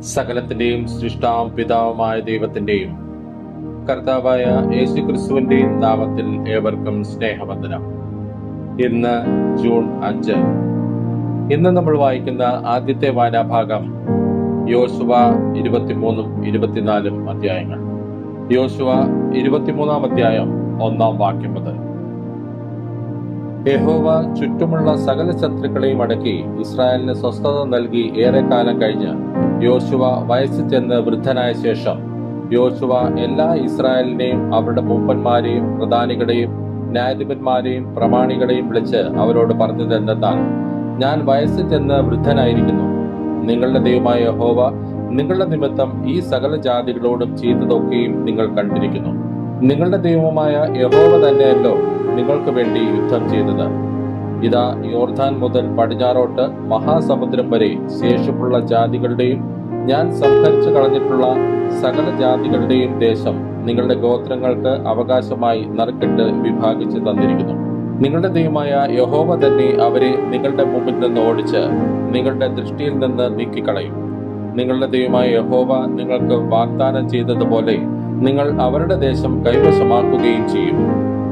സകലത്തിന്റെയും സൃഷ്ടാവും പിതാവുമായ ദൈവത്തിന്റെയും കർത്താവായ യേശു ക്രിസ്തുവിന്റെയും നാമത്തിൽ ഏവർക്കും സ്നേഹവന്ദനം. ഇന്ന് ജൂൺ അഞ്ച്. ഇന്ന് നമ്മൾ വായിക്കുന്ന ആദ്യത്തെ വായനാഭാഗം യോശുവ ഇരുപത്തിമൂന്നും ഇരുപത്തിനാലും അധ്യായങ്ങൾ. യോശുവ ഇരുപത്തിമൂന്നാം അധ്യായം ഒന്നാം വാക്യം മുതൽ. യഹോവ ചുറ്റുമുള്ള സകല ശത്രുക്കളെയും അടക്കി ഇസ്രായേലിന് സ്വസ്ഥത നൽകി ഏറെക്കാലം കഴിഞ്ഞ് യോശുവ വയസ്സ് ചെന്ന് വൃദ്ധനായ ശേഷം യോശുവ എല്ലാ ഇസ്രായേലിനെയും അവരുടെ മൂപ്പന്മാരെയും പ്രധാനികളെയും ന്യായാധിപന്മാരെയും പ്രമാണികളെയും വിളിച്ച് അവരോട് പറഞ്ഞത് എന്തെന്നാൽ ഞാൻ വയസ്സ് ചെന്ന് വൃദ്ധനായിരിക്കുന്നു. നിങ്ങളുടെ ദൈവമായ ഹോവ നിങ്ങളുടെ നിമിത്തം ഈ സകല ജാതികളോടും ചെയ്തതൊക്കെയും നിങ്ങൾ കണ്ടിരിക്കുന്നു. നിങ്ങളുടെ ദൈവമായ യഹോവ തന്നെയല്ലോ നിങ്ങൾക്ക് വേണ്ടി യുദ്ധം ചെയ്തത്. ഇതാ യോർദാൻ മുതൽ പടിഞ്ഞാറോട്ട് മഹാസമുദ്രം വരെ ശേഷിപ്പുള്ള ജാതികളുടെയും ഞാൻ സംഹരിച്ചു കളഞ്ഞിട്ടുള്ള സകല ജാതികളുടെയും ദേശം നിങ്ങളുടെ ഗോത്രങ്ങൾക്ക് അവകാശമായി നറുക്കിട്ട് വിഭാഗിച്ചു തന്നിരിക്കുന്നു. നിങ്ങളുടെ ദൈവമായ യഹോവ തന്നെ അവരെ നിങ്ങളുടെ മുമ്പിൽ നിന്ന് ഓടിച്ച് നിങ്ങളുടെ ദൃഷ്ടിയിൽ നിന്ന് നീക്കിക്കളയും. നിങ്ങളുടെ ദൈവമായ യഹോവ നിങ്ങൾക്ക് വാഗ്ദാനം ചെയ്തതുപോലെ നിങ്ങൾ അവരുടെ ദേശം കൈവശമാക്കുകയും ചെയ്യും.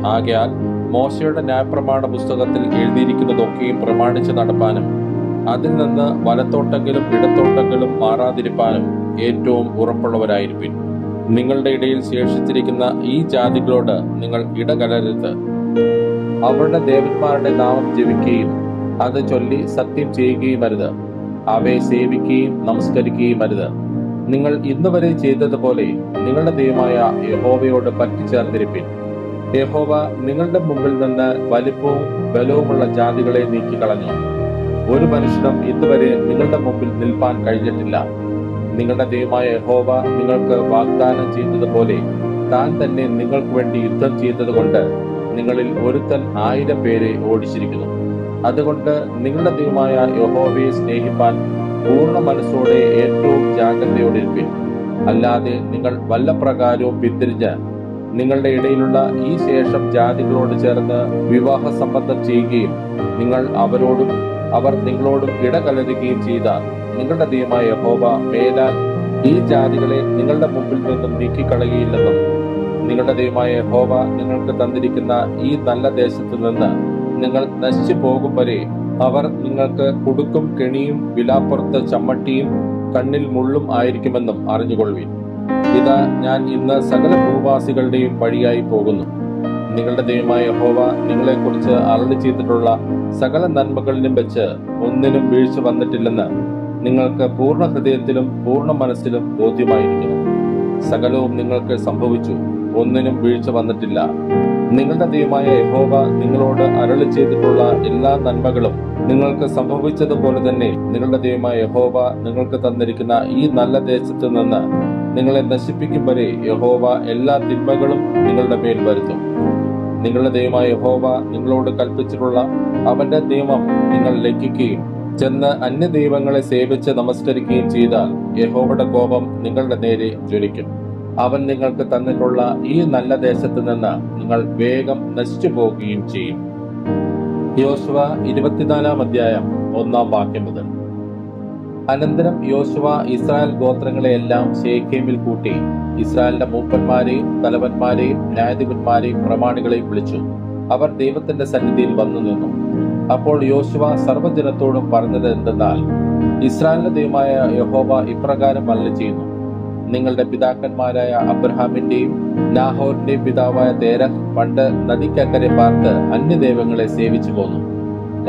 ആകയാൽ മോശയുടെ ന്യായപ്രമാണ പുസ്തകത്തിൽ എഴുതിയിരിക്കുന്നതൊക്കെയും പ്രമാണിച്ച് നടപ്പാനും അതിൽ നിന്ന് വലത്തോട്ടെങ്കിലും ഇടത്തോട്ടെങ്കിലും മാറാതിരിപ്പാനും ഏറ്റവും ഉറപ്പുള്ളവരായിരിക്കും നിങ്ങളുടെ ഇടയിൽ ശേഷിച്ചിരിക്കുന്ന ഈ ജാതികളോട് നിങ്ങൾ ഇടകലരുത് അവരുടെ ദേവന്മാരുടെ നാമം ജപിക്കുകയും അത് ചൊല്ലി സത്യം ചെയ്യുകയും അരുത്. അവയെ സേവിക്കുകയും നമസ്കരിക്കുകയും അരുത്. നിങ്ങൾ ഇന്നുവരെ ചെയ്തതുപോലെ നിങ്ങളുടെ ദൈവമായ യഹോവയോട് പറ്റിച്ചേർന്നിരിപ്പിൻ. യഹോവ നിങ്ങളുടെ മുമ്പിൽ നിന്ന് വലിപ്പവും ബലവുമുള്ള ജാതികളെ നീക്കിക്കളഞ്ഞു. ഒരു മനുഷ്യനും ഇതുവരെ നിങ്ങളുടെ മുമ്പിൽ നിൽപ്പാൻ കഴിഞ്ഞിട്ടില്ല. നിങ്ങളുടെ ദൈവമായ യഹോവ നിങ്ങൾക്ക് വാഗ്ദാനം ചെയ്തതുപോലെ താൻ തന്നെ നിങ്ങൾക്ക് വേണ്ടി യുദ്ധം ചെയ്തതുകൊണ്ട് നിങ്ങളിൽ ഒരുത്തൻ ആയിരം പേരെ ഓടിച്ചിരിക്കുന്നു. അതുകൊണ്ട് നിങ്ങളുടെ ദൈവമായ യഹോവയെ സ്നേഹിപ്പാൻ പൂർണ മനസ്സോടെ ഏറ്റവും ജാഗ്രതയോടെ ഇരിപ്പിൻ. അല്ലാതെ നിങ്ങൾ വല്ല പ്രകാരവും പിന്തിരിഞ്ഞ് നിങ്ങളുടെ ഇടയിലുള്ള ഈ ശേഷം ജാതികളോട് ചേർന്ന് വിവാഹ സംബന്ധം ചെയ്യുകയും നിങ്ങൾ അവരോടും അവർ നിങ്ങളോടും ഇടകലരുകയും ചെയ്താൽ നിങ്ങളുടെ ദൈവമായ യഹോവ മേലാൽ ഈ ജാതികളെ നിങ്ങളുടെ മുമ്പിൽ നിന്നും നീക്കിക്കളയുകയില്ലെന്നും നിങ്ങളുടെ ദൈവമായ യഹോവ നിങ്ങൾക്ക് തന്നിരിക്കുന്ന ഈ നല്ല ദേശത്ത് നിന്ന് നിങ്ങൾ നശിച്ചു പോകും വരെ അവർ നിങ്ങൾക്ക് കുടുക്കും കെണിയും വിലാപ്പുറത്ത് ചമ്മട്ടിയും കണ്ണിൽ മുള്ളും ആയിരിക്കുമെന്നും അറിഞ്ഞുകൊള്ളുവിൻ. ഇതാ ഞാൻ ഇന്ന് സകല ഭൂവാസികളുടെയും വഴിയായി പോകുന്നു. നിങ്ങളുടെ ദൈവമായ യഹോവ നിങ്ങളെക്കുറിച്ച് അരളി ചെയ്തിട്ടുള്ള സകല നന്മകളിലും വെച്ച് ഒന്നിനും വീഴ്ച വന്നിട്ടില്ലെന്ന് നിങ്ങൾക്ക് പൂർണ ഹൃദയത്തിലും പൂർണ മനസ്സിലും ബോധ്യമായിരിക്കുന്നു. സകലവും നിങ്ങൾക്ക് സംഭവിച്ചു ഒന്നിനും വീഴ്ച വന്നിട്ടില്ല. നിങ്ങളുടെ ദൈവമായ യഹോവ നിങ്ങളോട് അരളി ചെയ്തിട്ടുള്ള എല്ലാ നന്മകളും നിങ്ങൾക്ക് സംഭവിച്ചതുപോലെ തന്നെ നിങ്ങളുടെ ദൈവമായ യഹോവ നിങ്ങൾക്ക് തന്നിരിക്കുന്ന ഈ നല്ല ദേശത്ത് നിന്ന് നിങ്ങളെ നശിപ്പിക്കും വരെ യഹോവ എല്ലാ തിന്മകളും നിങ്ങളുടെ മേൽ വരുത്തും. നിങ്ങളുടെ ദൈവമായ യഹോവ നിങ്ങളോട് കൽപ്പിച്ചിട്ടുള്ള അവന്റെ നിയമം നിങ്ങൾ ലംഘിക്കുകയും ചെന്ന് അന്യ ദൈവങ്ങളെ സേവിച്ച് നമസ്കരിക്കുകയും ചെയ്താൽ യഹോവയുടെ കോപം നിങ്ങളുടെ നേരെ ജ്വലിക്കും. അവൻ നിങ്ങൾക്ക് തന്നിട്ടുള്ള ഈ നല്ല ദേശത്ത് നിന്ന് നിങ്ങൾ വേഗം നശിച്ചു പോകുകയും ചെയ്യും. യോശുവ ഇരുപത്തിനാലാം അധ്യായം ഒന്നാം വാക്യം മുതൽ. അനന്തരം യോശുവ ഇസ്രായേൽ ഗോത്രങ്ങളെയെല്ലാം ശേഖേമിൽ കൂട്ടി ഇസ്രായേലിന്റെ മൂപ്പന്മാരെയും തലവന്മാരെയും ന്യായാധിപന്മാരെയും പ്രമാണികളെയും വിളിച്ചു. അവർ ദൈവത്തിന്റെ സന്നിധിയിൽ വന്നു നിന്നു. അപ്പോൾ യോശുവ സർവജനത്തോടും പറഞ്ഞത് എന്തെന്നാൽ ഇസ്രായേലിന്റെ ദൈവമായ യഹോവ ഇപ്രകാരം വല്ല ചെയ്യുന്നു നിങ്ങളുടെ പിതാക്കന്മാരായ അബ്രഹാമിന്റെയും നാഹോറിന്റെയും പിതാവായ തേരഹ് പണ്ട് നദിക്കക്കരെ പാർത്ത് അന്യദൈവങ്ങളെ സേവിച്ചു പോന്നു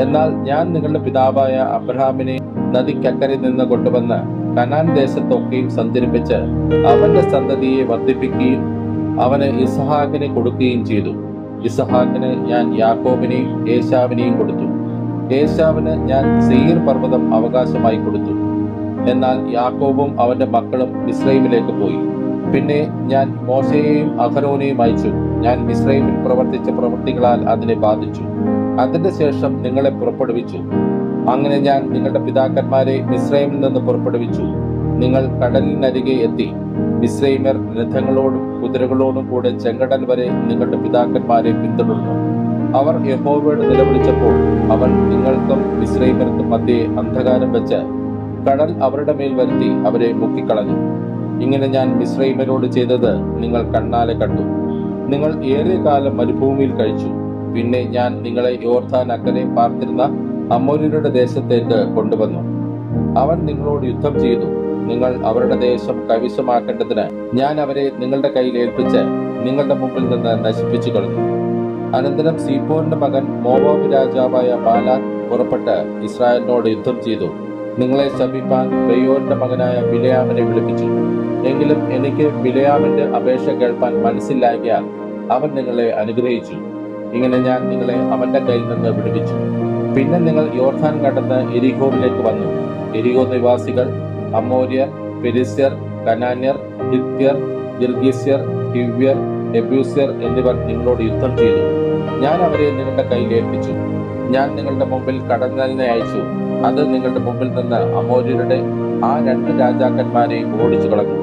എന്നാൽ ഞാൻ നിങ്ങളുടെ പിതാവായ അബ്രഹാമിനെ നദിക്കക്കരെ നിന്ന് കൊണ്ടുവന്ന് കനാൻ ദേശത്തൊക്കെയും സഞ്ചരിപ്പിച്ച് അവന്റെ സന്തതിയെ വർദ്ധിപ്പിക്കുകയും അവന് ഇസഹാക്കിനെ കൊടുക്കുകയും ചെയ്തു. ഇസഹാക്കിന് ഞാൻ യാക്കോബിനെയും ഏശാവിനെയും കൊടുത്തു. ഏശാവിന് ഞാൻ സീർ പർവതം അവകാശമായി കൊടുത്തു. എന്നാൽ യാക്കോബും അവന്റെ മക്കളും ഇസ്രൈമിലേക്ക് പോയി. പിന്നെ ഞാൻ മോശയെയും അഹരോനെയും അയച്ചു. ഞാൻ മിസ്രൈമിൽ പ്രവർത്തിച്ച പ്രവൃത്തികളാൽ അതിനെ ബാധിച്ചു. അതിന്റെ ശേഷം നിങ്ങളെ പുറപ്പെടുവിച്ചു. അങ്ങനെ ഞാൻ നിങ്ങളുടെ പിതാക്കന്മാരെ മിശ്രൈമിൽ നിന്ന് പുറപ്പെടുവിച്ചു. നിങ്ങൾ കടലിനരികെ എത്തി. മിശ്രൈമർ രഥങ്ങളോടും കുതിരകളോടും കൂടെ ചെങ്കടൽ വരെ നിങ്ങളുടെ പിതാക്കന്മാരെ പിന്തുടർന്നു. അവർ യഹോവയോട് നിലവിളിച്ചപ്പോൾ അവൻ നിങ്ങൾക്കും മിശ്രൈമർക്കും മധ്യേ അന്ധകാരം വെച്ച് കടൽ അവരുടെ മേൽ വരുത്തി അവരെ മുക്കിക്കളഞ്ഞു. ഇങ്ങനെ ഞാൻ മിശ്രൈമരോട് ചെയ്തത് നിങ്ങൾ കണ്ണാലെ കണ്ടു. നിങ്ങൾ ഏറെ കാലം മരുഭൂമിയിൽ കഴിച്ചു. പിന്നെ ഞാൻ നിങ്ങളെ യോർധാൻ അക്കരെ പാർത്തിരുന്ന അമോര്യരുടെ ദേശത്തേക്ക് കൊണ്ടുവന്നു. അവൻ നിങ്ങളോട് യുദ്ധം ചെയ്തു. നിങ്ങൾ അവരുടെ ദേശം കൈവശമാക്കേണ്ടതിന് ഞാൻ അവരെ നിങ്ങളുടെ കയ്യിൽ ഏൽപ്പിച്ച് നിങ്ങളുടെ മുമ്പിൽ നിന്ന് നശിപ്പിച്ചു കളഞ്ഞു. അനന്തരം സീപ്പോറിന്റെ മകൻ മോവാബ് രാജാവായ ബാലാൻ പുറപ്പെട്ട് ഇസ്രായേലിനോട് യുദ്ധം ചെയ്തു. നിങ്ങളെ ശപിപ്പാൻ ബെയോറിന്റെ മകനായ ബിലയാമിനെ വിളിപ്പിച്ചു. എങ്കിലും എനിക്ക് ബിലയാമിന്റെ അപേക്ഷ കേൾപ്പാൻ മനസ്സിലാക്കിയാൽ അവൻ നിങ്ങളെ അനുഗ്രഹിച്ചു. ഇങ്ങനെ ഞാൻ നിങ്ങളെ അവന്റെ കയ്യിൽ നിന്ന് വിടുവിച്ചു. പിന്നെ നിങ്ങൾ യോർധാൻ കടന്ന് എരിഹോവിലേക്ക് വന്നു. എരിഹോ നിവാസികൾ അമോര്യർ പെരിസ്യർ കനാന്യർ ഹിത്യർ ഗിർഗീസ്യർ ഹിവ്യർ എബ്യൂസ്യർ എന്നിവർ നിങ്ങളോട് യുദ്ധം ചെയ്തു. ഞാൻ അവരെ നിങ്ങളുടെ കയ്യിൽ ഏൽപ്പിച്ചു. ഞാൻ നിങ്ങളുടെ മുമ്പിൽ കടന്നലിനെ അയച്ചു. അത് നിങ്ങളുടെ മുമ്പിൽ നിന്ന് അമോര്യരുടെ ആ രണ്ട് രാജാക്കന്മാരെ ഓടിച്ചു കളഞ്ഞു.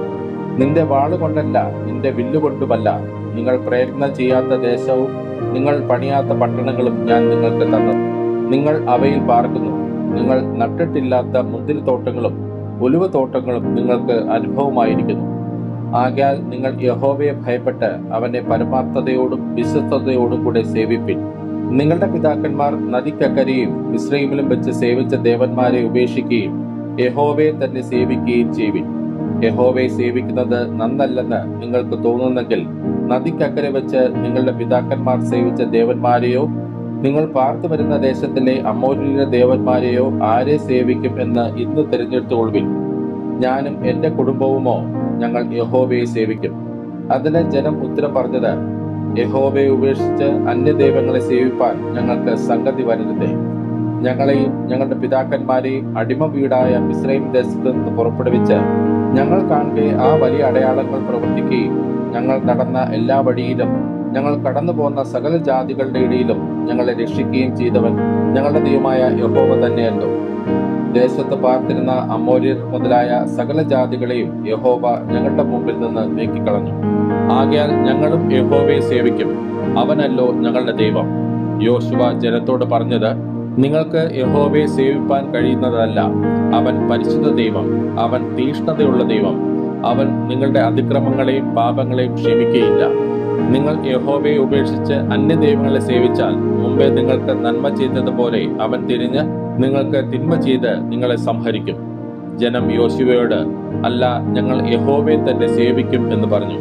നിന്റെ വാളുകൊണ്ടല്ല നിന്റെ വില്ലുകൊണ്ടുമല്ല നിങ്ങൾ പ്രയത്നം ചെയ്യാത്ത ദേശവും നിങ്ങൾ പണിയാത്ത പട്ടണങ്ങളും ഞാൻ നിങ്ങൾക്ക് തന്നു നിങ്ങൾ അവയിൽ പാർക്കുന്നു. നിങ്ങൾ നട്ടിട്ടില്ലാത്ത മുന്തിരിത്തോട്ടങ്ങളും ഒലിവ് തോട്ടങ്ങളും നിങ്ങൾക്ക് അനുഭവമായിരിക്കുന്നു. ആകയാൽ നിങ്ങൾ യഹോവയെ ഭയപ്പെട്ട് അവനെ പരമാർത്ഥതയോടും വിശ്വസ്തയോടും കൂടെ സേവിപ്പിൻ. നിങ്ങളുടെ പിതാക്കന്മാർ നദിക്കക്കരയും ഇസ്രൈമിലും വെച്ച് സേവിച്ച ദേവന്മാരെ ഉപേക്ഷിക്കുകയും യഹോവയെ തന്നെ സേവിക്കുകയും ചെയ്യുവിൻ യഹോവയെ സേവിക്കുന്നത് നന്നല്ലെന്ന് നിങ്ങൾക്ക് തോന്നുന്നെങ്കിൽ നദിക്കക്കരെ വെച്ച് നിങ്ങളുടെ പിതാക്കന്മാർ സേവിച്ച ദേവന്മാരെയോ നിങ്ങൾ പാർത്തു വരുന്ന ദേശത്തിലെ അമോരിയുടെ ദേവന്മാരെയോ ആരെ സേവിക്കും എന്ന് ഇന്ന് തിരഞ്ഞെടുത്തുകൊള്ളുവിൻ. ഞാനും എന്റെ കുടുംബവുമോ ഞങ്ങൾ യഹോവയെ സേവിക്കും. അതിന് ജനം ഉത്തരം പറഞ്ഞത് യഹോവയെ ഉപേക്ഷിച്ച് അന്യദൈവങ്ങളെ സേവിപ്പാൻ ഞങ്ങൾക്ക് സംഗതി വരരുതേ. ഞങ്ങളെയും ഞങ്ങളുടെ പിതാക്കന്മാരെയും അടിമ വീടായ മിസ്രൈം ദേശത്ത് നിന്ന് പുറപ്പെടുവിച്ച് ഞങ്ങൾ കാണുകയെ ആ വലിയ അടയാളങ്ങൾ പ്രവർത്തിക്കുകയും ഞങ്ങൾ നടന്ന എല്ലാ വഴിയിലും ഞങ്ങൾ കടന്നു പോകുന്ന സകല ജാതികളുടെ ഇടയിലും ഞങ്ങളെ രക്ഷിക്കുകയും ചെയ്തവൻ ഞങ്ങളുടെ ദൈവമായ യഹോവ തന്നെയല്ലോ. ദേശത്ത് പാർത്തിരുന്ന അമോര്യർ മുതലായ സകല ജാതികളെയും യഹോവ ഞങ്ങളുടെ മുമ്പിൽ നിന്ന് നീക്കിക്കളഞ്ഞു. ആകയാൽ ഞങ്ങളും യഹോവയെ സേവിക്കും. അവനല്ലോ ഞങ്ങളുടെ ദൈവം. യോശുവ ജനത്തോട് പറഞ്ഞത് നിങ്ങൾക്ക് യഹോവയെ സേവിപ്പാൻ കഴിയുന്നതല്ല. അവൻ പരിശുദ്ധ ദൈവം അവൻ തീഷ്ണതയുള്ള ദൈവം. അവൻ നിങ്ങളുടെ അതിക്രമങ്ങളെയും പാപങ്ങളെയും ക്ഷമിക്കുകയില്ല. നിങ്ങൾ യഹോവയെ ഉപേക്ഷിച്ച് അന്യ ദൈവങ്ങളെ സേവിച്ചാൽ മുമ്പേ നിങ്ങൾക്ക് നന്മ ചെയ്തതുപോലെ അവൻ തിരിഞ്ഞ് നിങ്ങൾക്ക് തിന്മ ചെയ്ത് നിങ്ങളെ സംഹരിക്കും. ജനം യോശുവയോട് അല്ല ഞങ്ങൾ യഹോവയെ തന്നെ സേവിക്കും എന്ന് പറഞ്ഞു.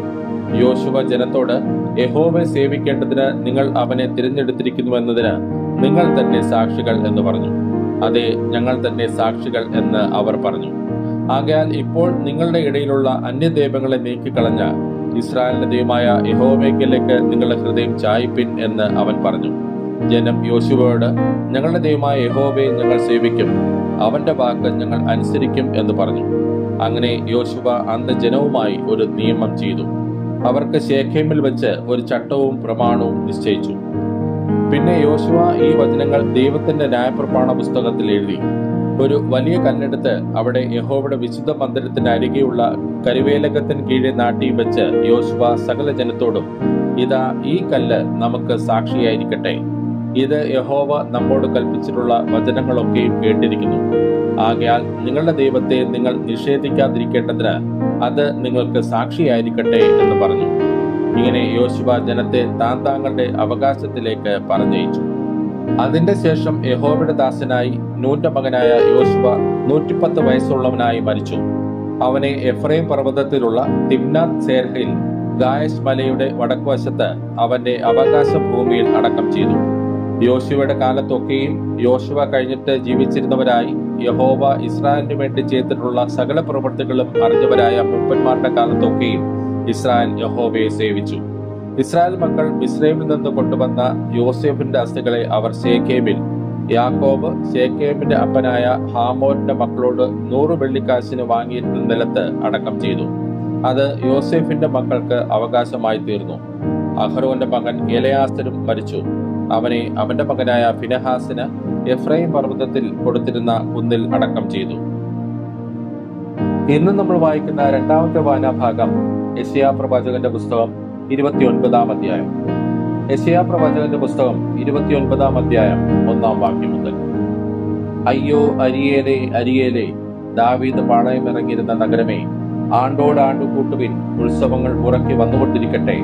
യോശുവ ജനത്തോട് യഹോവയെ സേവിക്കേണ്ടതിന് നിങ്ങൾ അവനെ തിരഞ്ഞെടുത്തിരിക്കുന്നു എന്നതിന് നിങ്ങൾ തന്നെ സാക്ഷികൾ എന്ന് പറഞ്ഞു. അതെ ഞങ്ങൾ തന്നെ സാക്ഷികൾ എന്ന് അവർ പറഞ്ഞു. ആകയാൽ ഇപ്പോൾ നിങ്ങളുടെ ഇടയിലുള്ള അന്യദൈവങ്ങളെ നീക്കിക്കളഞ്ഞ ഇസ്രായേലിന്റെ ദൈവമായ യഹോവയ്ക്കലേക്ക് നിങ്ങളുടെ ഹൃദയം ചായ്പിൻ എന്ന് അവൻ പറഞ്ഞു. ജനം യോശുവയോട് ഞങ്ങളുടെ ദൈവമായ യഹോവയെ ഞങ്ങൾ സേവിക്കും. അവന്റെ വാക്ക് ഞങ്ങൾ അനുസരിക്കും എന്ന് പറഞ്ഞു. അങ്ങനെ യോശുവ അന്ന് ജനവുമായി ഒരു നിയമം ചെയ്തു. അവർക്ക് ശേഖേമിൽ വെച്ച് ഒരു ചട്ടവും പ്രമാണവും നിശ്ചയിച്ചു. പിന്നെ യോശുവ ഈ വചനങ്ങൾ ദൈവത്തിന്റെ ന്യായപ്രമാണ പുസ്തകത്തിൽ എഴുതി. ഒരു വലിയ കല്ലെടുത്ത് അവിടെ യഹോവയുടെ വിശുദ്ധ മന്ദിരത്തിന് അരികെയുള്ള കരുവേലകത്തിന് കീഴെ നാട്ടി വെച്ച് യോശുവ സകല ജനത്തോടും ഇതാ ഈ കല്ല് നമുക്ക് സാക്ഷിയായിരിക്കട്ടെ. ഇത് യഹോവ നമ്മോട് കൽപ്പിച്ചിട്ടുള്ള വചനങ്ങളൊക്കെയും കേട്ടിരിക്കുന്നു. ആകയാൽ നിങ്ങളുടെ ദൈവത്തെ നിങ്ങൾ നിഷേധിക്കാതിരിക്കേണ്ടതിന് അത് നിങ്ങൾക്ക് സാക്ഷിയായിരിക്കട്ടെ എന്ന് പറഞ്ഞു. ഇങ്ങനെ യോശുവ ജനത്തെ താൻ താങ്കളുടെ അവകാശത്തിലേക്ക് പറഞ്ഞയച്ചു. അതിന്റെ ശേഷം യഹോവയുടെ ദാസനായി നൂന്റെ മകനായ യോശുവ നൂറ്റിപ്പത്ത് വയസ്സുള്ളവനായി മരിച്ചു. അവനെ എഫ്രൈം പർവതത്തിലുള്ള തിംനാഥ് സേർഹയിൽ ഗായസ് മലയുടെ വടക്കുവശത്ത് അവന്റെ അവകാശ ഭൂമിയിൽ അടക്കം ചെയ്തു. യോശുവയുടെ കാലത്തൊക്കെയും യോശുവ കഴിഞ്ഞിട്ട് ജീവിച്ചിരുന്നവരായി യഹോവ ഇസ്രായേലിന് വേണ്ടി ചെയ്തിട്ടുള്ള സകല പ്രവൃത്തികളും അറിഞ്ഞവരായ മുപ്പന്മാരുടെ കാലത്തൊക്കെയും ഇസ്രായേൽ യഹോവയെ സേവിച്ചു. ഇസ്രായേൽ മക്കൾ മിസ്രൈമിൽ നിന്ന് കൊണ്ടുവന്ന യോസേഫിന്റെ അസ്ഥികളെ അവർ ശേഖേമിൽ യാക്കോബ് ശേഖേമിന്റെ അപ്പനായ ഹാമോറിന്റെ മക്കളോട് നൂറ് വെള്ളിക്കാശിന് വാങ്ങിയിരുന്ന നിലത്ത് അടക്കം ചെയ്തു. അത് യോസേഫിന്റെ മക്കൾക്ക് അവകാശമായി തീർന്നു. അഹ്റോന്റെ മകൻ എലയാസരും മരിച്ചു. അവനെ അവന്റെ മകനായ ഫിനഹാസിന് എഫ്രൈം പർവതത്തിൽ കൊടുത്തിരുന്ന കുന്നിൽ അടക്കം ചെയ്തു. ഇന്ന് നമ്മൾ വായിക്കുന്ന രണ്ടാമത്തെ വായനാഭാഗം യശയാ പ്രവാചകന്റെ പുസ്തകം ഇരുപത്തിയൊൻപതാം അധ്യായം. യശയാ പ്രവാചകന്റെ പുസ്തകം ഇരുപത്തിയൊൻപതാം അധ്യായം ഒന്നാം വാക്യം മുതൽ. അയ്യോ അരിയേലെ അരിയേലെ ദാവീദ് പാളയമിറങ്ങിയിരുന്ന നഗരമേ ആണ്ടോടാണ്ടു കൂട്ടുവിൻ ഉത്സവങ്ങൾ ഉറക്കി വന്നുകൊണ്ടിരിക്കട്ടെ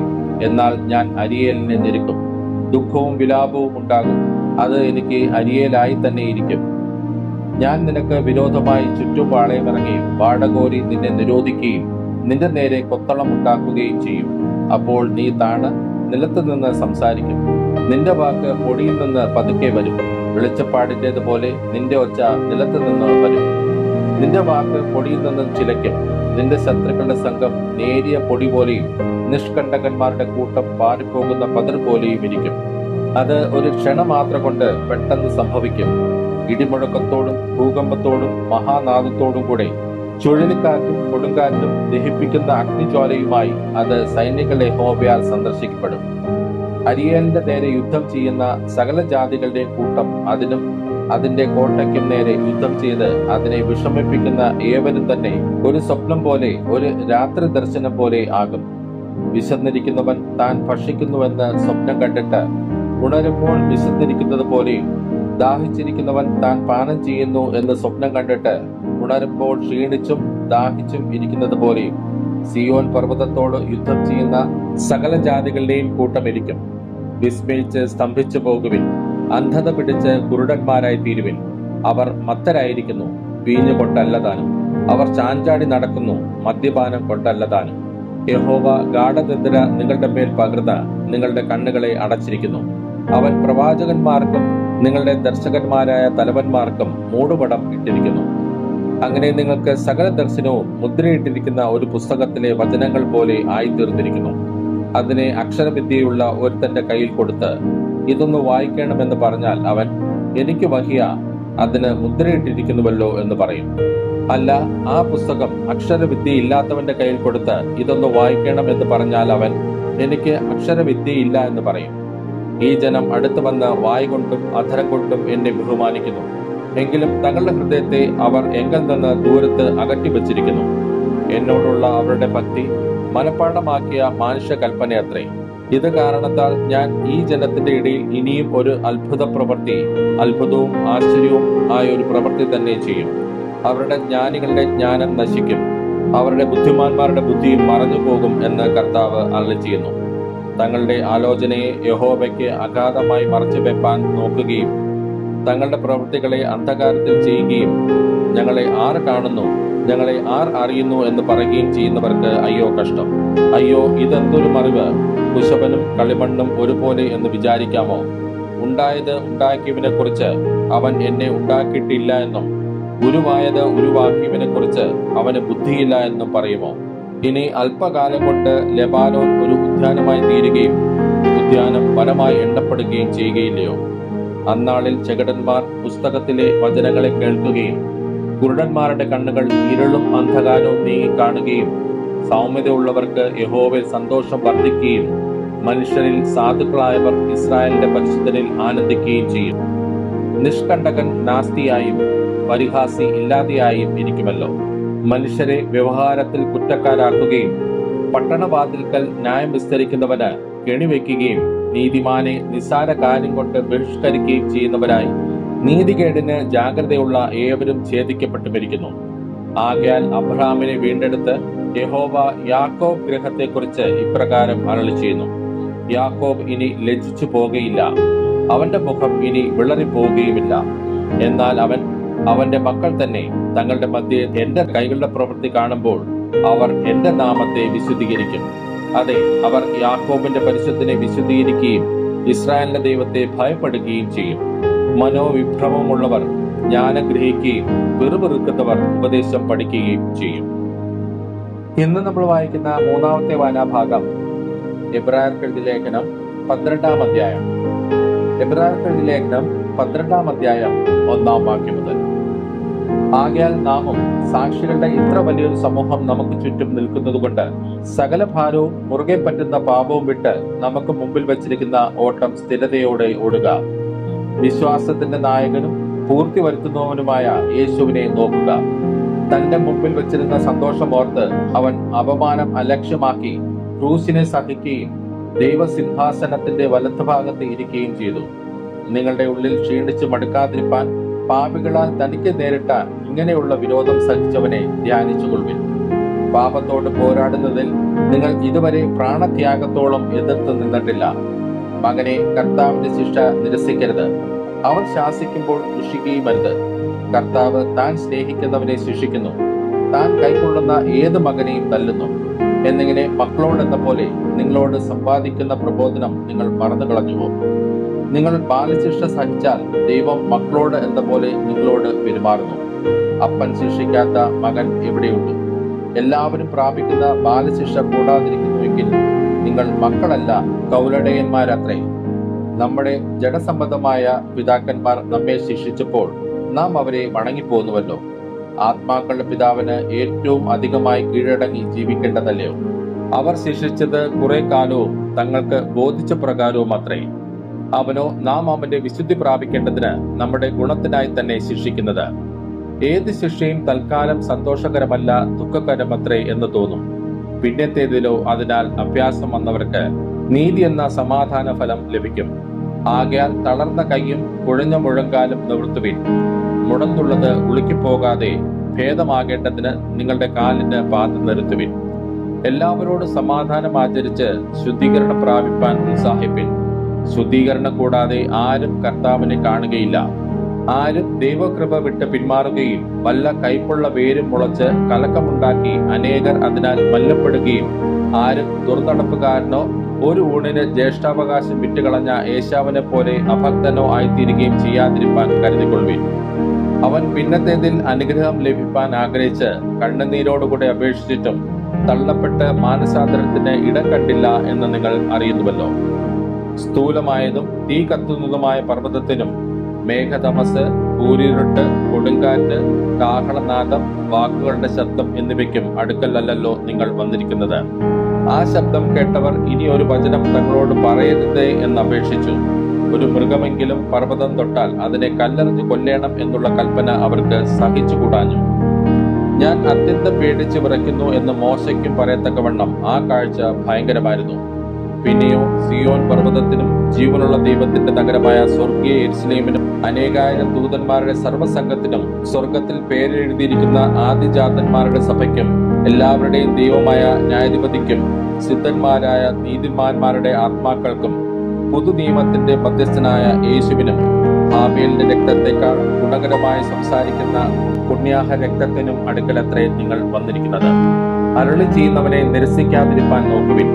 എന്നാൽ ഞാൻ അരിയേലിനെ ഞെരുക്കും. ദുഃഖവും വിലാപവും ഉണ്ടാകും. അത് എനിക്ക് അരിയേലായി തന്നെ ഇരിക്കും. ഞാൻ നിനക്ക് വിരോധമായി ചുറ്റും പാളയമിറങ്ങുകയും വാടകോരി നിന്നെ നിരോധിക്കുകയും നിന്റെ നേരെ കൊത്തളം ഉണ്ടാക്കുകയും ചെയ്യും. അപ്പോൾ നീ താണ് നിലത്ത് നിന്ന് സംസാരിക്കും. നിന്റെ വാക്ക് പൊടിയിൽ നിന്ന് പതുക്കെ വരും. വെളിച്ചപ്പാടിന്റെതുപോലെ നിന്റെ ഒച്ച നിലത്ത് നിന്ന് വരും. നിന്റെ വാക്ക് പൊടിയിൽ നിന്ന് ചിലയ്ക്കും. നിന്റെ ശത്രുക്കളുടെ സംഘം നേരിയ പൊടി പോലെയും നിഷ്കണ്ടകന്മാരുടെ കൂട്ടം പാറിപ്പോകുന്ന പതിർ പോലെയും ഇരിക്കും. അത് ഒരു ക്ഷണമാത്ര കൊണ്ട് പെട്ടെന്ന് സംഭവിക്കും. ഇടിമുഴക്കത്തോടും ഭൂകമ്പത്തോടും മഹാനാദത്തോടും കൂടെ ചുഴലിക്കാറ്റും കൊടുങ്കാറ്റും ദഹിപ്പിക്കുന്ന അഗ്നിജ്വാലയുമായി അത് സൈന്യങ്ങളെ ഹോബയാൽ സന്ദർശിക്കപ്പെടും. അരിയലിന്റെ നേരെ യുദ്ധം ചെയ്യുന്ന സകല ജാതികളുടെയും കൂട്ടം അതിനും അതിന്റെ കോട്ടയ്ക്കും നേരെ യുദ്ധം ചെയ്ത് അതിനെ വിഷമിപ്പിക്കുന്ന ഏവരും തന്നെ ഒരു സ്വപ്നം പോലെ ഒരു രാത്രി ദർശനം പോലെ ആകും. വിശന്നിരിക്കുന്നവൻ താൻ ഭക്ഷിക്കുന്നുവെന്ന് സ്വപ്നം കണ്ടിട്ട് ഉണരുമ്പോൾ വിശന്നിരിക്കുന്നത് പോലെയും ദാഹിച്ചിരിക്കുന്നവൻ താൻ പാനം ചെയ്യുന്നു എന്ന് സ്വപ്നം കണ്ടിട്ട് ഉണരുമ്പോൾ ക്ഷീണിച്ചും ദാഹിച്ചും ഇരിക്കുന്നത് പോലെയും സിയോൻ പർവതത്തോട് യുദ്ധം ചെയ്യുന്ന സകല ജാതികളുടെയും കൂട്ടം ഇരിക്കും. വിസ്മയിച്ച് സ്തംഭിച്ചു പോകുവിൻ. അന്ധത പിടിച്ച് കുരുടന്മാരായി തീരുവിൻ. അവർ മത്തരായിരിക്കുന്നു. വീഞ്ഞു കൊണ്ടല്ല താനും അവർ ചാഞ്ചാടി നടക്കുന്നു. മദ്യപാനം കൊണ്ടല്ല താനും യഹോവ ഗാഠനിദ്ര നിങ്ങളുടെ മേൽ പകർന്ന് നിങ്ങളുടെ കണ്ണുകളെ അടച്ചിരിക്കുന്നു. അവൻ പ്രവാചകന്മാർക്കും നിങ്ങളുടെ ദർശകന്മാരായ തലവന്മാർക്കും മൂടുപടം ഇട്ടിരിക്കുന്നു. അങ്ങനെ നിങ്ങൾക്ക് സകല ദർശനവും മുദ്രയിട്ടിരിക്കുന്ന ഒരു പുസ്തകത്തിലെ വചനങ്ങൾ പോലെ ആയിത്തീർന്നിരിക്കുന്നു. അതിനെ അക്ഷരവിദ്യയുള്ള ഒരുത്തന്റെ കയ്യിൽ കൊടുത്ത് ഇതൊന്ന് വായിക്കണമെന്ന് പറഞ്ഞാൽ അവൻ എനിക്ക് വഹിയ അതിന് മുദ്രയിട്ടിരിക്കുന്നുവല്ലോ എന്ന് പറയും. അല്ല ആ പുസ്തകം അക്ഷരവിദ്യ ഇല്ലാത്തവന്റെ കയ്യിൽ കൊടുത്ത് ഇതൊന്ന് വായിക്കണം എന്ന് പറഞ്ഞാൽ അവൻ എനിക്ക് അക്ഷരവിദ്യ ഇല്ല എന്ന് പറയും. ഈ ജനം അടുത്തു വന്ന് വായ കൊണ്ടും അധരം കൊണ്ടും എന്നെ ബഹുമാനിക്കുന്നു. എങ്കിലും തങ്ങളുടെ ഹൃദയത്തെ അവർ എങ്കിൽ നിന്ന് ദൂരത്ത് അകറ്റി വച്ചിരിക്കുന്നു. എന്നോടുള്ള അവരുടെ ഭക്തി മനഃപ്പാഠമാക്കിയ മാനുഷ്യ കൽപ്പനയത്രേ ഇത് കാരണത്താൽ ഞാൻ ഈ ജനത്തിന്റെ ഇടയിൽ ഇനിയും ഒരു അത്ഭുത പ്രവൃത്തി അത്ഭുതവും ആശ്ചര്യവും ആയ ഒരു പ്രവൃത്തി തന്നെ ചെയ്യും. അവരുടെ ജ്ഞാനികളുടെ ജ്ഞാനം നശിക്കും. അവരുടെ ബുദ്ധിമാന്മാരുടെ ബുദ്ധി മറഞ്ഞു പോകും എന്ന് കർത്താവ് അരളി ചെയ്യുന്നു. തങ്ങളുടെ ആലോചനയെ യഹോബയ്ക്ക് അഗാധമായി മറച്ചു വെപ്പാൻ നോക്കുകയും തങ്ങളുടെ പ്രവൃത്തികളെ അന്ധകാരത്തിൽ ചെയ്യുകയും ഞങ്ങളെ ആർ കാണുന്നു ഞങ്ങളെ ആർ അറിയുന്നു എന്ന് പറയുകയും ചെയ്യുന്നവർക്ക് അയ്യോ കഷ്ടം. അയ്യോ ഇതെന്തൊരു മറിവ്. കുശവനും കളിമണ്ണും ഒരുപോലെ എന്ന് വിചാരിക്കാമോ? ഉണ്ടായത് ഉണ്ടാക്കിയവനെ കുറിച്ച് അവൻ എന്നെ ഉണ്ടാക്കിയിട്ടില്ല എന്നും ഗുരുവായത് ഉരുവാക്കിയവനെ കുറിച്ച് അവന് ബുദ്ധിയില്ല എന്നും പറയുമോ? ഇനി അല്പകാലം കൊണ്ട് ലെബാനോൻ ഒരു ഉദ്യാനമായി തീരുകയും ഉദ്യാനം വനമായി എണ്ണപ്പെടുകയും ചെയ്യുകയില്ലയോ? അന്നാളിൽ ചെകടന്മാർ പുസ്തകത്തിലെ വചനങ്ങളെ കേൾക്കുകയും കുരുടന്മാരുടെ കണ്ണുകൾ ഇരുളും അന്ധകാരവും നീങ്ങി കാണുകയും സൗമ്യതയുള്ളവർക്ക് യഹോവയിൽ സന്തോഷം വർദ്ധിക്കുകയും മനുഷ്യരിൽ സാധുക്കളായവർ ഇസ്രായേലിന്റെ പരിശുദ്ധനിൽ ആനന്ദിക്കുകയും ചെയ്യും. നിഷ്കണ്ടകൻ നാസ്തിയായും പരിഹാസി ഇല്ലാതെയായും ഇരിക്കുമല്ലോ. മനുഷ്യരെ വ്യവഹാരത്തിൽ കുറ്റക്കാരാക്കുകയും പട്ടണവാതിൽക്കൽ ന്യായം വിസ്തരിക്കുന്നവന് കെണിവെക്കുകയും നീതിമാനെ നിസ്സാര കാര്യം കൊണ്ട് ബഹിഷ്കരിക്കുകയും ചെയ്യുന്നവരായി. നീതികേടിന് ജാഗ്രതയുള്ള ഏവരും ഛേദിക്കപ്പെട്ടു മരിക്കുന്നു ആകയാൽ അബ്രഹാമിനെ വീണ്ടെടുത്ത് യഹോവ യാക്കോബ് ഗ്രഹത്തെക്കുറിച്ച് ഇപ്രകാരം അരളി ചെയ്യുന്നു യാക്കോബ് ഇനി ലജ്ജിച്ചു പോകുകയില്ല അവന്റെ മുഖം ഇനി വിളറിപ്പോവുകയുമില്ല. എന്നാൽ അവൻ അവന്റെ മക്കൾ തന്നെ തങ്ങളുടെ മധ്യേ എന്റെ കൈകളുടെ പ്രവൃത്തി കാണുമ്പോൾ അവർ എന്റെ നാമത്തെ വിശുദ്ധീകരിക്കും. അതെ അവർ യാക്കോബിന്റെ പരിശുദ്ധനെ വിശദീകരിക്കുകയും ഇസ്രായേലിന്റെ ദൈവത്തെ ഭയപ്പെടുകയും ചെയ്യും. മനോവിഭ്രമമുള്ളവർ ജ്ഞാനം ഗ്രഹിക്കുകയും വെറുപെറുക്കുന്നവർ ഉപദേശം പഠിക്കുകയും ചെയ്യും. ഇന്ന് നമ്മൾ വായിക്കുന്ന മൂന്നാമത്തെ വായനാഭാഗം എബ്രായർക്കെഴുതി ലേഖനം പന്ത്രണ്ടാം അധ്യായം. എബ്രായർക്കെഴുതി ലേഖനം പന്ത്രണ്ടാം അധ്യായം ഒന്നാം വാക്യം. ആകയാൽ നാമും സാക്ഷികളുടെ ഇത്ര വലിയൊരു സമൂഹം നമുക്ക് ചുറ്റും നിൽക്കുന്നതുകൊണ്ട് സകല ഭാരവും മുറുകെ പറ്റുന്ന പാപവും വിട്ട് നമുക്ക് മുമ്പിൽ വച്ചിരിക്കുന്ന ഓട്ടം സ്ഥിരതയോടെ ഓടുക. വിശ്വാസത്തിന്റെ നായകനും പൂർത്തി വരുത്തുന്നവനുമായ യേശുവിനെ നോക്കുക. തന്റെ മുമ്പിൽ വെച്ചിരുന്ന സന്തോഷമോർത്ത് അവൻ അപമാനം അലക്ഷ്യമാക്കി ക്രൂസിനെ സഹിക്കുകയും ദൈവസിംഹാസനത്തിന്റെ വലത്തുഭാഗത്ത് ഇരിക്കുകയും ചെയ്തു. നിങ്ങളുടെ ഉള്ളിൽ ക്ഷീണിച്ച് മടുക്കാതിരിപ്പാൻ പാപികളാൽ തനിക്ക് നേരിട്ട ഇങ്ങനെയുള്ള വിരോധം സഹിച്ചവനെ ധ്യാനിച്ചുകൊള്ളുവിൻ. പാപത്തോട് പോരാടുന്നതിൽ നിങ്ങൾ ഇതുവരെ പ്രാണത്യാഗത്തോളം എതിർത്ത് നിന്നിട്ടില്ല. മകനെ കർത്താവിന്റെ ശിക്ഷ നിരസിക്കരുത്. അവൻ ശാസിക്കുമ്പോൾ ദുഷിക്കുകയുമരുത്. കർത്താവ് താൻ സ്നേഹിക്കുന്നവനെ ശിക്ഷിക്കുന്നു. താൻ കൈക്കൊള്ളുന്ന ഏത് മകനെയും തല്ലുന്നു. എന്നിങ്ങനെ മക്കളോടെന്ന പോലെ നിങ്ങളോട് സമ്പാദിക്കുന്ന പ്രബോധനം നിങ്ങൾ മറന്നു കളഞ്ഞുവോ നിങ്ങൾ ബാലശിക്ഷ സഹിച്ചാൽ ദൈവം മക്കളോട് എന്ന പോലെ നിങ്ങളോട് പെരുമാറുന്നു. അപ്പൻ ശിക്ഷിക്കാത്ത മകൻ എവിടെയുണ്ട്? എല്ലാവരും പ്രാപിക്കുന്ന ബാലശിക്ഷ കൂടാതിരിക്കുന്നുവെങ്കിൽ നിങ്ങൾ മക്കളല്ല കൗലടയന്മാരത്രേ നമ്മുടെ ജഡസംബന്ധമായ പിതാക്കന്മാർ നമ്മെ ശിക്ഷിച്ചപ്പോൾ നാം അവരെ വണങ്ങിപ്പോന്നുവല്ലോ. ആത്മാക്കളുടെ പിതാവിന് ഏറ്റവും അധികമായി കീഴടങ്ങി ജീവിക്കേണ്ടതല്ലയോ? അവർ ശിക്ഷിച്ചത് കുറെ കാലവും തങ്ങൾക്ക് ബോധിച്ച പ്രകാരവും അത്രേ അവനോ നാം അവന്റെ വിശുദ്ധി പ്രാപിക്കേണ്ടതിന് നമ്മുടെ ഗുണത്തിനായി തന്നെ ശിക്ഷിക്കുന്നത്. ഏത് ശിക്ഷയും തൽക്കാലം സന്തോഷകരമല്ല ദുഃഖകരമത്രേ എന്ന് തോന്നും. പിന്നത്തേതിലോ അതിനാൽ അഭ്യാസം വന്നവർക്ക് നീതി എന്ന സമാധാന ഫലം ലഭിക്കും. ആകയാൽ തളർന്ന കൈയും കുഴഞ്ഞ മുഴങ്കാലും നിവൃത്തുവിൻ. മുടന്തുള്ളത് ഉളുക്കിപ്പോകാതെ ഭേദമാകേണ്ടതിന് നിങ്ങളുടെ കാലിന് പാത നിർത്തുവിൻ എല്ലാവരോടും സമാധാനം ആചരിച്ച് ശുദ്ധീകരണം പ്രാപിപ്പാൻ ഉത്സാഹിപ്പിൻ. ശുദ്ധീകരണം കൂടാതെ ആരും കർത്താവിനെ കാണുകയില്ല. ആരും ദൈവകൃപ വിട്ട് പിന്മാറുകയും വല്ല കൈപ്പുള്ള വേരും മുളച്ച് കലക്കമുണ്ടാക്കി അനേകർ അതിനാൽ മല്ലപ്പെടുകയും ആരും ദുർനടപ്പുകാരനോ ഒരു ഊണിന് ജ്യേഷ്ഠാവകാശം വിറ്റുകളഞ്ഞ ഏശാവിനെ പോലെ അഭക്തനോ ആയിത്തീരുകയും ചെയ്യാതിരിപ്പാൻ കരുതിക്കൊള്ളുവിൻ. അവൻ പിന്നത്തേതിൽ അനുഗ്രഹം ലഭിപ്പാൻ ആഗ്രഹിച്ച് കണ്ണുനീരോടുകൂടെ അപേക്ഷിച്ചിട്ടും തള്ളപ്പെട്ട് മാനസാന്തരത്തിന് ഇടം കണ്ടില്ല എന്ന് നിങ്ങൾ അറിയുന്നുവല്ലോ. സ്ഥൂലമായതും തീ കത്തുന്നതുമായ പർവതത്തിനും മേഘതമസ് കൂരിരുട്ട് കൊടുങ്കാറ്റ് കാഹളനാദം വാക്കുകളുടെ ശബ്ദം എന്നിവയ്ക്കും അടുക്കലല്ലോ നിങ്ങൾ വന്നിരിക്കുന്നത്. ആ ശബ്ദം കേട്ടവർ ഇനി ഒരു വചനം തങ്ങളോട് പറയരുതേ എന്ന് അപേക്ഷിച്ചു ഒരു മൃഗമെങ്കിലും പർവതം തൊട്ടാൽ അതിനെ കല്ലെറിഞ്ഞ് കൊല്ലേണം എന്നുള്ള കൽപ്പന അവർക്ക് സഹിച്ചുകൂടാഞ്ഞു. ഞാൻ അത്യന്തം പേടിച്ച് വിറയ്ക്കുന്നു എന്ന് മോശയ്ക്കും പറയത്തക്കവണ്ണം ആ കാഴ്ച ഭയങ്കരമായിരുന്നു. പിന്നെയോ സിയോൻ പർവതത്തിനും ജീവനുള്ള ദൈവത്തിന്റെ നഗരമായ സ്വർഗീയ എരുസലേമിനും അനേകായിരം ദൂതന്മാരുടെ സർവസംഘത്തിനും സ്വർഗത്തിൽ പേരെഴുതിയിരിക്കുന്ന ആദിജാതന്മാരുടെ സഭയ്ക്കും എല്ലാവരുടെയും ദൈവമായ ന്യായാധിപതിക്കും സിദ്ധന്മാരായ നീതിമാന്മാരുടെ ആത്മാക്കൾക്കും പുതു നിയമത്തിന്റെ മധ്യസ്ഥനായ യേശുവിനും ഹാബേലിന്റെ രക്തത്തെക്കാൾ ഗുണകരമായി സംസാരിക്കുന്ന പുണ്യാഹ രക്തത്തിനും അടുക്കലത്രേ നിങ്ങൾ വന്നിരിക്കുന്നത്. അരളി ചെയ്യുന്നവനെ നിരസിക്കാതിരിക്കാൻ നോക്കുവിൻ.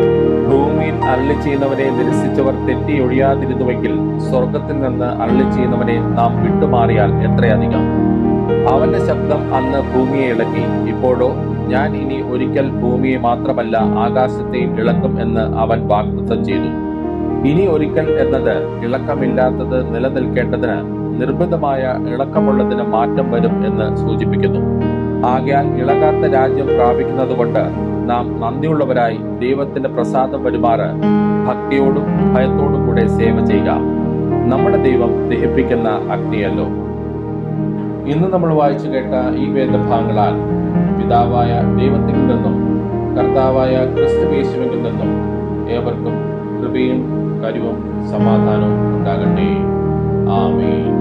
ഭൂമിയിൽ അള്ളി ചെയ്യുന്നവരെ നിരസിച്ചവർ തെറ്റി ഒഴിയാതിരുന്നുവെങ്കിൽ സ്വർഗത്തിൽ നിന്ന് അള്ളി ചെയ്യുന്നവനെ നാം വിട്ടുമാറിയാൽ എത്രയധികം? അവന്റെ ശബ്ദം അന്ന് ഭൂമിയെ ഇളക്കി. ഇപ്പോഴോ ഞാൻ ഇനി ഒരിക്കൽ ഭൂമിയെ മാത്രമല്ല ആകാശത്തെയും ഇളക്കും എന്ന് അവൻ വാഗ്ദത്തം ചെയ്തു. ഇനി ഒരിക്കൽ എന്നത് ഇളക്കമില്ലാത്തത് നിലനിൽക്കേണ്ടതിന് നിർബന്ധമായ ഇളക്കമുള്ളതിന് മാറ്റം വരും എന്ന് സൂചിപ്പിക്കുന്നു. ആകയാൽ ഇളകാത്ത രാജ്യം പ്രാപിക്കുന്നതുകൊണ്ട് നാം നന്ദിയുള്ളവരായി ദൈവത്തിന്റെ പ്രസാദം വരുമാറ് ഭക്തിയോടും ഭയത്തോടും കൂടെ സേവ ചെയ്യുക. നമ്മുടെ ദൈവം ദഹിപ്പിക്കുന്ന അഗ്നിയല്ലോ. ഇന്ന് നമ്മൾ വായിച്ചു കേട്ട ഈ വേദഭാഗങ്ങളാൽ പിതാവായ ദൈവത്തിൽ നിന്നും കർത്താവായ ക്രിസ്തുവേശുവിൽ നിന്നും ഏവർക്കും കൃപയും കരുവും സമാധാനവും ഉണ്ടാകട്ടെ. ആമേൻ.